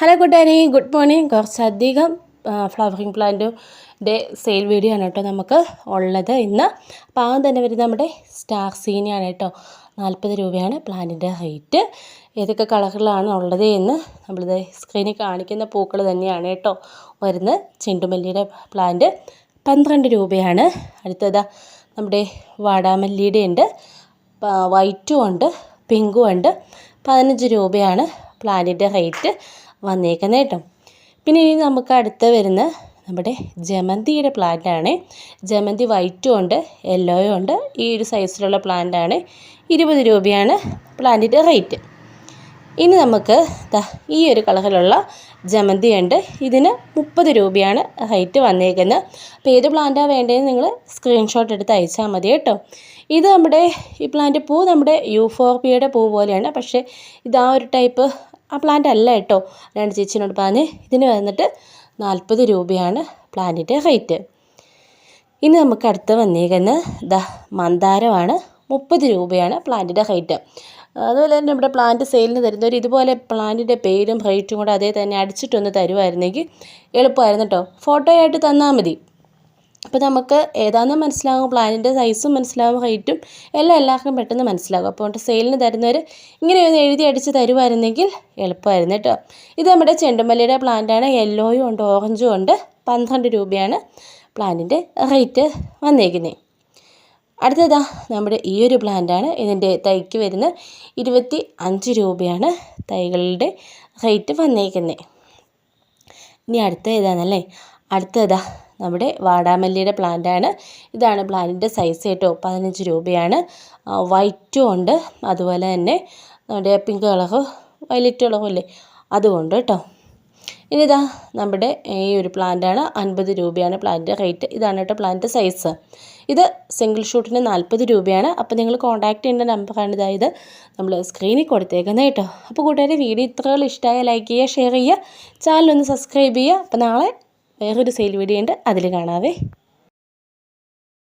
Hello കൂട്ടുകാരി good morning കുറച്ചധികം flowering പ്ലാന്റിന്റെ സെയിൽ വീഡിയോ ആണ് കേട്ടോ നമുക്ക് ഉള്ളത് ഇന്ന്. അപ്പോൾ ആദ്യം തന്നെ വരുന്നത് നമ്മുടെ സ്റ്റാർ സീനിയാണ് കേട്ടോ. നാൽപ്പത് രൂപയാണ് പ്ലാന്റിന്റെ റേറ്റ് ഏതൊക്കെ കളറുകളാണ് ഉള്ളത് എന്ന് നമ്മളിത് സ്ക്രീനിൽ കാണിക്കുന്ന പൂക്കൾ തന്നെയാണ് കേട്ടോ വരുന്നത്. ചെണ്ടുമല്ലിയുടെ പ്ലാന്റ് പന്ത്രണ്ട് രൂപയാണ്. അടുത്തത് നമ്മുടെ വാടാമല്ലിയുടെ ഉണ്ട് വൈറ്റും ഉണ്ട് പിങ്കും ഉണ്ട്. പതിനഞ്ച് രൂപയാണ് പ്ലാന്റിന്റെ റേറ്റ് വന്നേക്കുന്നത് കേട്ടോ. പിന്നെ ഇനി നമുക്ക് അടുത്ത് വരുന്ന നമ്മുടെ ജമന്തിയുടെ പ്ലാന്റാണ് ജമന്തി വൈറ്റും ഉണ്ട് യെല്ലോയും ഉണ്ട്. ഈ ഒരു സൈസിലുള്ള പ്ലാന്റാണ് ഇരുപത് രൂപയാണ് പ്ലാന്റിന്റെ റേറ്റ് ഇനി നമുക്ക് ഈ ഒരു കളറിലുള്ള ജമന്തി ഉണ്ട്. ഇതിന് മുപ്പത് രൂപയാണ് റേറ്റ് വന്നേക്കുന്നത്. അപ്പോൾ ഏത് പ്ലാന്റാണ് വേണ്ടതെന്ന് നിങ്ങൾ സ്ക്രീൻഷോട്ട് എടുത്ത് അയച്ചാൽ മതി കേട്ടോ. ഇത് നമ്മുടെ ഈ പ്ലാന്റ് പൂ നമ്മുടെ യൂഫോർബിയയുടെ പൂ പോലെയാണ്. പക്ഷേ ഇത് ഒരു ടൈപ്പ് ആ പ്ലാന്റ് അല്ല കേട്ടോ. രണ്ട് ചേച്ചിനോട് പറഞ്ഞ് ഇതിന് വന്നിട്ട് നാൽപ്പത് രൂപയാണ് പ്ലാന്റിന്റെ റേറ്റ് ഇനി നമുക്ക് അടുത്ത് വന്നേക്കുന്ന ദാ മന്ദാരമാണ്. മുപ്പത് രൂപയാണ് പ്ലാന്റിന്റെ റേറ്റ് അതുപോലെ തന്നെ നമ്മുടെ പ്ലാന്റ് സെയിലിന് തരുന്നവർ ഇതുപോലെ പ്ലാന്റിന്റെ പേരും റേറ്റും കൂടെ അതേ തന്നെ അടിച്ചിട്ടൊന്ന് തരുമായിരുന്നെങ്കിൽ എളുപ്പമായിരുന്നു കേട്ടോ. ഫോട്ടോ ആയിട്ട് തന്നാൽ മതി. അപ്പോൾ നമുക്ക് ഏതാണെന്ന് മനസ്സിലാകും പ്ലാനിന്റെ സൈസും മനസ്സിലാകും ഹൈറ്റും എല്ലാം എല്ലാവർക്കും പെട്ടെന്ന് മനസ്സിലാകും. അപ്പോൾ സെയിലിന് തരുന്നവർ ഇങ്ങനെ ഒന്ന് എഴുതി അടിച്ച് തരുമായിരുന്നെങ്കിൽ എളുപ്പമായിരുന്നു കേട്ടോ. ഇത് നമ്മുടെ ചെണ്ടുമല്ലിയുടെ പ്ലാന്റാണ് യെല്ലോയും ഉണ്ട് ഓറഞ്ചും ഉണ്ട്. പന്ത്രണ്ട് രൂപയാണ് പ്ലാന്റിന്റെ റേറ്റ് വന്നേക്കുന്നത് അടുത്തതാ നമ്മുടെ ഈ ഒരു പ്ലാന്റാണ് ഇതിന്റെ തൈക്ക് വരുന്ന ഇരുപത്തി അഞ്ച് രൂപയാണ് തൈകളുടെ റേറ്റ് വന്നേക്കുന്നത് ഇനി അടുത്ത ഏതാണല്ലേ അടുത്തതാ നമ്മുടെ വാടാമല്ലിയുടെ പ്ലാന്റാണ്. ഇതാണ് പ്ലാന്റിന്റെ സൈസ് കേട്ടോ പതിനഞ്ച് രൂപയാണ്. വൈറ്റും ഉണ്ട്. അതുപോലെ തന്നെ നമ്മുടെ പിങ്ക് കളറ് വയലറ്റ് കളറും അല്ലേ? അതുകൊണ്ട് കേട്ടോ. ഇനി ഇതാ നമ്മുടെ ഈ ഒരു പ്ലാന്റാണ് അൻപത് രൂപയാണ് പ്ലാന്റിന്റെ റേറ്റ് ഇതാണ് കേട്ടോ പ്ലാന്റിന്റെ സൈസ് ഇത് സിംഗിൾ ഷൂട്ടിന് നാൽപ്പത് രൂപയാണ്. അപ്പോൾ നിങ്ങൾ കോൺടാക്ട് ചെയ്യേണ്ട നമ്പറാണ് ഇതായത് നമ്മൾ സ്ക്രീനിൽ കൊടുത്തേക്കുന്നത് കേട്ടോ. അപ്പോൾ കൂട്ടുകാരെ വീഡിയോ ഇത്രകൾ ഇഷ്ടമായ ലൈക്ക് ചെയ്യുക ഷെയർ ചെയ്യുക. ചാനൽ ഒന്ന് സബ്സ്ക്രൈബ് ചെയ്യുക. അപ്പോൾ നാളെ വേറൊരു സെയിൽ വീഡിയോ ഉണ്ട്. അതിൽ കാണാവേ.